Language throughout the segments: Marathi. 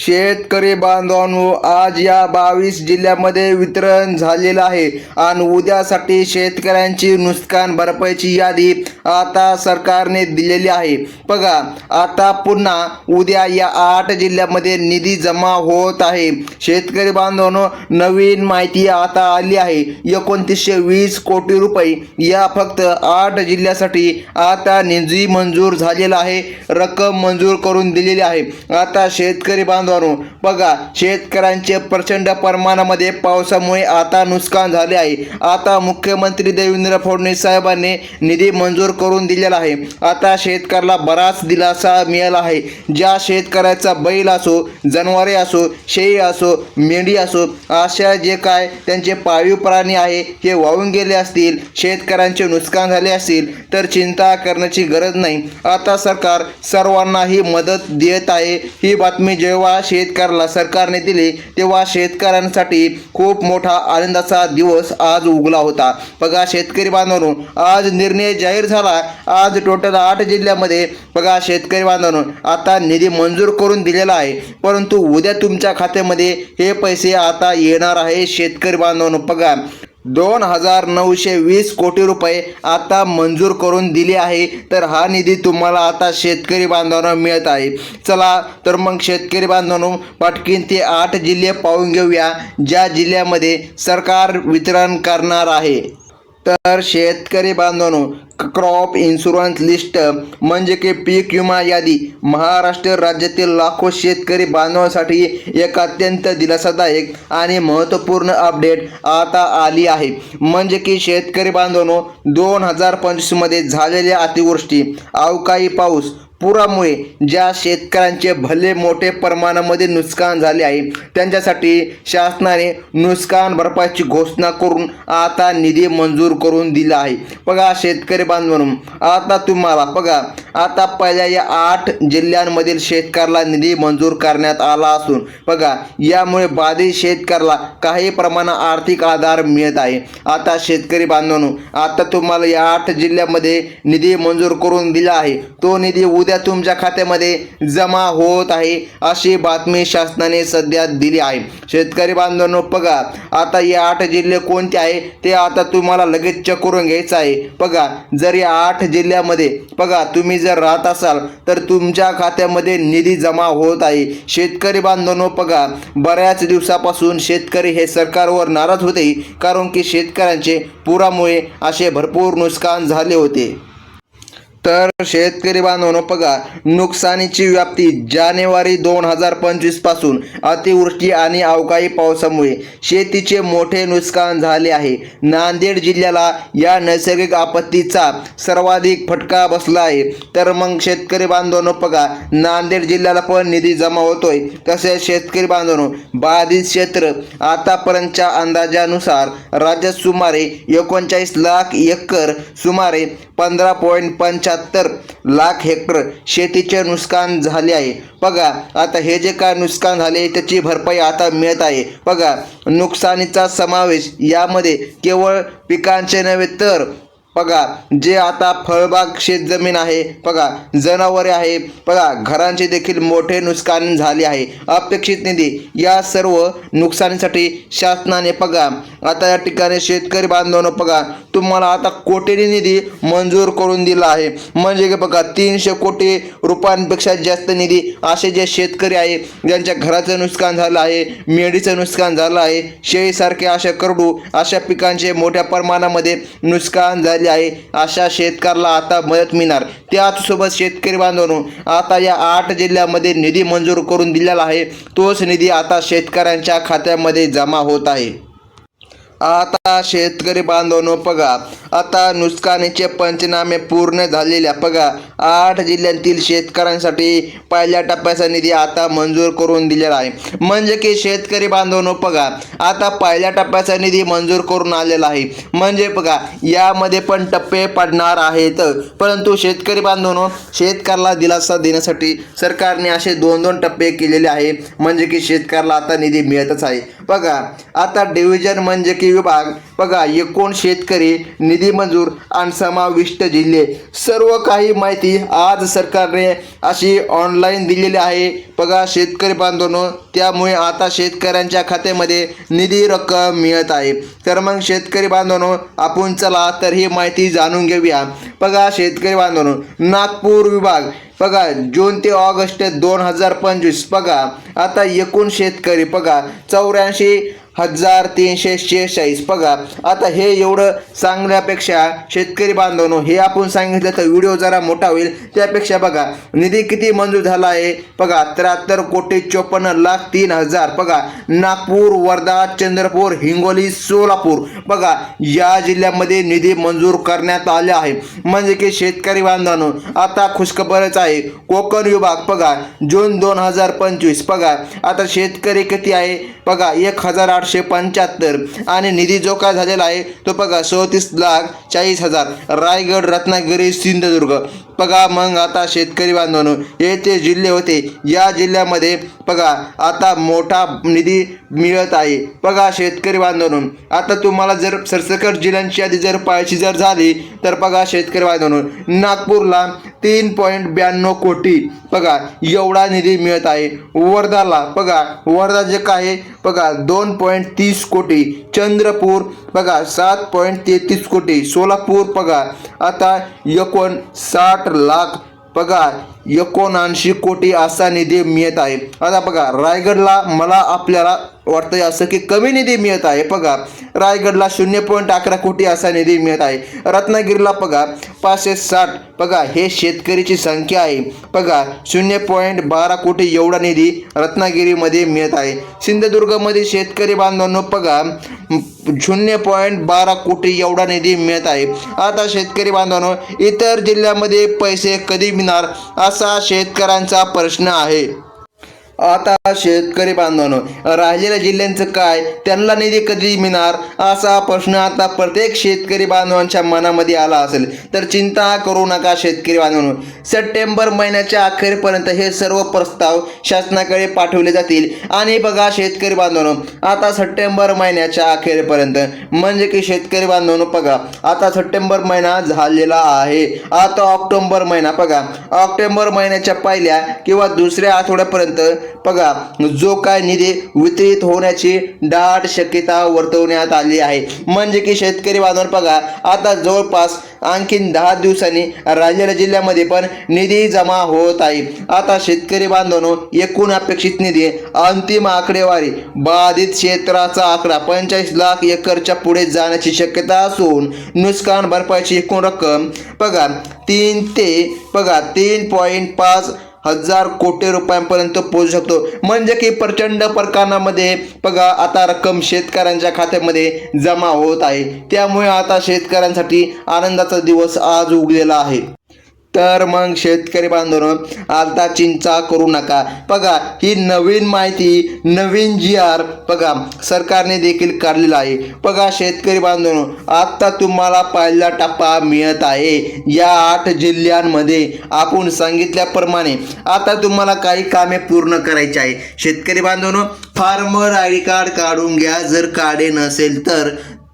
शेतकरी बांधवांनो आज या बावीस जिल्ह्यामध्ये वितरण झालेलं आहे. आणि उद्यासाठी शेतकऱ्यांची नुकसान भरपाईची यादी आता सरकारने दिलेली आहे. बघा आता पुन्हा उद्या या आठ जिल्ह्यामध्ये निधी जमा होत आहे. शेतकरी बांधवांनो नवीन माहिती आता आली आहे. एकोणतीसशे वीस कोटी रुपये या फक्त आठ जिल्ह्यासाठी आता निधी मंजूर झालेला आहे. रक्कम मंजूर करून दिलेली आहे. आता शेतकरी बांधवांनो बघा शेतकऱ्यांचे प्रचंड प्रमाणामध्ये पावसामुळे आता नुकसान झाले आहे. आता मुख्यमंत्री देवेंद्र फडणवीस साहेबांनी निधी मंजूर करून दिलेला आहे. आता शेतकऱ्याला बराच दिलासा मिळाला आहे. ज्या शेतकऱ्याचा बैल असो जनावरे असो शेळी असो मेंढी असो अशा जे काय त्यांचे पाळीव प्राणी आहे हे वाहून गेले असतील शेतकऱ्यांचे नुकसान झाले असतील तर चिंता करण्याची गरज नाही. आता सरकार सर्वांनाही मदत देत आहे. ही बातमी जेव्हा शेतकऱ्याला सरकारने दिली तेव्हा शेतकऱ्यांसाठी खूप मोठा आनंदाचा दिवस आज उगला होता. बघा शेतकरी बांधवांनो आज निर्णय जाहीर झाला. आज टोटल आठ जिल्ह्यामध्ये बघा शेतकरी बांधवांनो आता निधी मंजूर करून दिलेला आहे. परंतु उद्या तुमच्या खात्यामध्ये हे पैसे आता येणार आहे शेतकरी बांधवांनो. बघा दोन हजार नऊशे वीस कोटी रुपये आता मंजूर करून दिले आहे. तर हा निधी तुम्हाला आता शेतकरी बांधवांना मिळत आहे. चला तर मग शेतकरी बांधवांनो पाटकीन ते आठ जिल्हे पाहून घेऊया. ज्या जिल्ह्यामध्ये सरकार वितरण करणार आहे. तर शेतकरी बांधवांनो क्रॉप इन्शुरन्स लिस्ट म्हणजे की पीक विमा यादी. महाराष्ट्र राज्यातील लाखो शेतकरी बांधवांसाठी एक अत्यंत दिलासादायक आणि महत्त्वपूर्ण अपडेट आता आली आहे. म्हणजे की शेतकरी बांधवांनो दोन हजार पंचवीसमध्ये झालेल्या अतिवृष्टी अवकाळी पाऊस पुरामुळे ज्या शेतकऱ्यांचे भले मोठे प्रमाणामध्ये नुकसान झाले आहे त्यांच्यासाठी शासनाने नुकसान भरपाईची घोषणा करून आता निधी मंजूर करून दिला आहे. बघा शेतकरी बांधवांनो आता तुम्हाला बघा आता पहिल्या या आठ जिल्ह्यांमधील शेतकऱ्याला निधी मंजूर करण्यात आला असून बघा यामुळे बाधित शेतकऱ्याला काही प्रमाणात आर्थिक आधार मिळत आहे. आता शेतकरी बांधवांनो आता तुम्हाला या आठ जिल्ह्यामध्ये निधी मंजूर करून दिला आहे. तो निधी उद्या तुमच्या खात्यामध्ये जमा होत आहे अशी बातमी शासनाने सध्या दिली आहे. शेतकरी बांधवांनो बघा आता या आठ जिल्हे कोणते आहे ते आता तुम्हाला लगेच चेक करून घ्यायचं आहे. बघा जर या आठ जिल्ह्यामध्ये बघा तुम्ही जर राहत असाल तर तुमच्या खात्यामध्ये निधी जमा होत आहे. शेतकरी बांधवांनो बघा बऱ्याच दिवसापासून शेतकरी हे सरकारवर नाराज होते कारण की शेतकऱ्यांचे पुरामुळे असे भरपूर नुकसान झाले होते. तर शेतकरी बांधवांनो बघा नुकसानीची व्याप्ती जानेवारी दोन हजार पंचवीसपासून अतिवृष्टी आणि अवकाळी पावसामुळे शेतीचे मोठे नुकसान झाले आहे. नांदेड जिल्ह्याला या नैसर्गिक आपत्तीचा सर्वाधिक फटका बसला आहे. तर मग शेतकरी बांधवांनो बघा नांदेड जिल्ह्याला पण निधी जमा होतोय. तसेच शेतकरी बांधवांनो बाधित क्षेत्र आतापर्यंतच्या अंदाजानुसार राज्यात सुमारे एकोणचाळीस लाख एकर सुमारे पंधरा पॉईंट पंच्याहत्तर लाख हेक्टर शेतीचे नुकसान झाले आहे. बघा आता हे जे काय नुकसान झाले त्याची भरपाई आता मिळत आहे. बघा नुकसानीचा समावेश यामध्ये केवळ पिकांचे नव्हे तर बघा जे आता फळबाग शेतजमीन आहे बघा जनावरे आहे बघा घरांचे देखील मोठे नुकसान झाले आहे. अपेक्षित निधी या सर्व नुकसानीसाठी शासनाने बघा आता या ठिकाणी शेतकरी बांधवांनो बघा तुम्हाला आता कोटीने निधी मंजूर करून दिला आहे. म्हणजे की बघा तीनशे कोटी रुपयांपेक्षा जास्त निधी असे जे शेतकरी आहे ज्यांच्या घराचं नुकसान झालं आहे मेढीचं नुकसान झालं आहे शेळीसारखे अशा करडू अशा पिकांचे मोठ्या प्रमाणामध्ये नुकसान झाले आहे. अशा शेतकऱ्याला आता मदत मिळणार. त्याचसोबत शेतकरी बांधवांनो आता या आठ जिल्ह्यामध्ये निधी मंजूर करून दिलेला आहे. तोच निधी आता शेतकऱ्यांच्या खात्यामध्ये जमा होत आहे. आता शेतकरी बांधवांनो बघा. आता नुकसानीचे पंचनामे पूर्ण झालेल्या बघा आठ जिल्ह्यातील शेतकऱ्यांसाठी पहिल्या टप्प्याचा निधी आता मंजूर करून दिलेला आहे. म्हणजे की शेतकरी बांधवनो बघा आता पहिल्या टप्प्याचा निधी मंजूर करून आलेला आहे. म्हणजे बघा यामध्ये पण टप्पे पडणार आहेत. परंतु शेतकरी बांधवनो शेतकऱ्याला दिलासा देण्यासाठी सरकारने असे दोन दोन टप्पे केलेले आहे. म्हणजे की शेतकऱ्याला आता निधी मिळतच आहे. बघा आता डिव्हिजन म्हणजे की विभाग. बघा एकूण शेतकरी निधी निधी मंजूर आणि समाविष्ट जिल्हे. सर्व काही माहिती आज सरकारने अशी ऑनलाईन दिलेली आहे. बघा शेतकरी बांधवांनो त्यामुळे आता शेतकऱ्यांच्या खात्यामध्ये निधी रक्कम मिळत आहे. तर मग शेतकरी बांधवांनो आपण चला तर ही माहिती जाणून घेऊया. बघा शेतकरी बांधवांनो नागपूर विभाग बघा जून ते ऑगस्ट दोन हजार पंचवीस बघा. आता एकूण शेतकरी बघा चौऱ्याऐंशी हजार तीनशे शेहेचाळीस. बघा आता हे एवढं सांगण्यापेक्षा शेतकरी बांधवनो हे आपण सांगितलं तर व्हिडिओ जरा मोठा होईल. त्यापेक्षा बघा निधी किती मंजूर झाला आहे? बघा त्र्याहत्तर कोटी चोपन्न लाख तीन हजार. बघा नागपूर वर्धा चंद्रपूर हिंगोली सोलापूर. बघा या जिल्ह्यामध्ये निधी मंजूर करण्यात आले आहे. म्हणजे की शेतकरी बांधवांनो आता खुशखबरच आहे. कोकण विभाग बघा जून दोन हजार पंचवीस. बघा आता शेतकरी किती आहे? बघा एक हजार आठशे पंच्याहत्तर आणि निधी जो काय झालेला आहे तो बघा सदतीस लाख चाळीस हजार. रायगड रत्नागिरी सिंधुदुर्ग. बघा मग आता शेतकरी बांधवांनो हे ते जिल्हे होते या जिल्ह्यामध्ये बघा आता मोठा निधी मिळत आहे. बघा शेतकरी बांधवांनो आता तुम्हाला जर सरसकट जिल्ह्यांची यादी जर पाहायची जर झाली तर बघा शेतकरी बांधवांनो नागपूरला तीन पॉईंट ब्याण्णव कोटी बघा एवढा निधी मिळत आहे. वर्धाला बघा वर्धा जे काय बघा दोन पॉईंट तीस कोटी. चंद्रपूर बघा सात पॉईंट तेहतीस कोटी. सोलापूर बघा आता एकोण आठ लाख बघा एकोणऐंशी कोटी असा निधी मिळत आहे. आता बघा रायगडला मला आपल्याला वाटतंय असं की कमी निधी मिळत आहे. बघा रायगडला शून्य पॉईंट अकरा कोटी असा निधी मिळत आहे. रत्नागिरीला बघा पाचशे साठ. बघा हे शेतकरीची संख्या आहे. बघा शून्य पॉईंट बारा कोटी एवढा निधी रत्नागिरीमध्ये मिळत आहे. सिंधुदुर्गमध्ये शेतकरी बांधवांनो बघा शून्य पॉईंट बारा कोटी एवढा निधी मिळत आहे. आता शेतकरी बांधवांनो इतर जिल्ह्यामध्ये पैसे कधी मिळणार असा शेतकऱ्यांचा प्रश्न आहे. आता शेतकरी बांधवांनो राहिलेल्या जिल्ह्यांचं काय? त्यांना निधी कधी मिळणार? असा प्रश्न आता प्रत्येक शेतकरी बांधवांच्या मनामध्ये आला असेल. तर चिंता करू नका शेतकरी बांधवांनो. सप्टेंबर महिन्याच्या अखेरपर्यंत हे सर्व प्रस्ताव शासनाकडे पाठवले जातील. आणि बघा शेतकरी बांधवांनो आता सप्टेंबर महिन्याच्या अखेरपर्यंत म्हणजे की शेतकरी बांधवांनो बघा आता सप्टेंबर महिना झालेला आहे. आता ऑक्टोबर महिना बघा. ऑक्टोबर महिन्याच्या पहिल्या किंवा दुसऱ्या आठवड्यापर्यंत बघा जो काय निधी वितरित होण्याची दाट शक्यता वर्तवण्यात आली आहे. म्हणजे की शेतकरी बांधव बघा आता जवळपास आणखीन दहा दिवसांनी रायगड जिल्ह्यामध्ये पण निधी जमा होत आहे. आता शेतकरी बांधवांनो एकूण अपेक्षित निधी अंतिम आकडेवारी बाधित क्षेत्राचा आकडा पंचेचाळीस लाख एकरच्या पुढे जाण्याची शक्यता असून नुकसान भरपाईची एकूण रक्कम बघा तीन ते बघा तीन पॉईंट पाच हजार कोटी रुपयांपर्यंत पोहोचू शकतो. म्हणजे की प्रचंड प्रकरणामध्ये बघा आता रक्कम शेतकऱ्यांच्या खात्यामध्ये जमा होत आहे. त्यामुळे आता शेतकऱ्यांसाठी आनंदाचा दिवस आज उगलेला आहे. तर मग शेतकरी बांधवनं आता चिंता करू नका. बघा ही नवीन माहिती नवीन जी आर बघा सरकारने देखील काढलेला आहे. बघा शेतकरी बांधवांनो आता तुम्हाला पहिला टप्पा मिळत आहे. या आठ जिल्ह्यांमध्ये आपण सांगितल्याप्रमाणे आता तुम्हाला काही कामे पूर्ण करायची आहे शेतकरी बांधवांनो फार्मर आय डी कार्ड काढून घ्या. जर काढे नसेल तर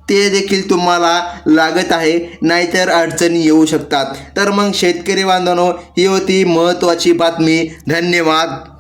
ते देखील तुम्हाला लागत आहे नाहीतर अडचणी येऊ शकतात. तर मग शेतकरी बांधवांनो ही होती महत्त्वाची बातमी. धन्यवाद.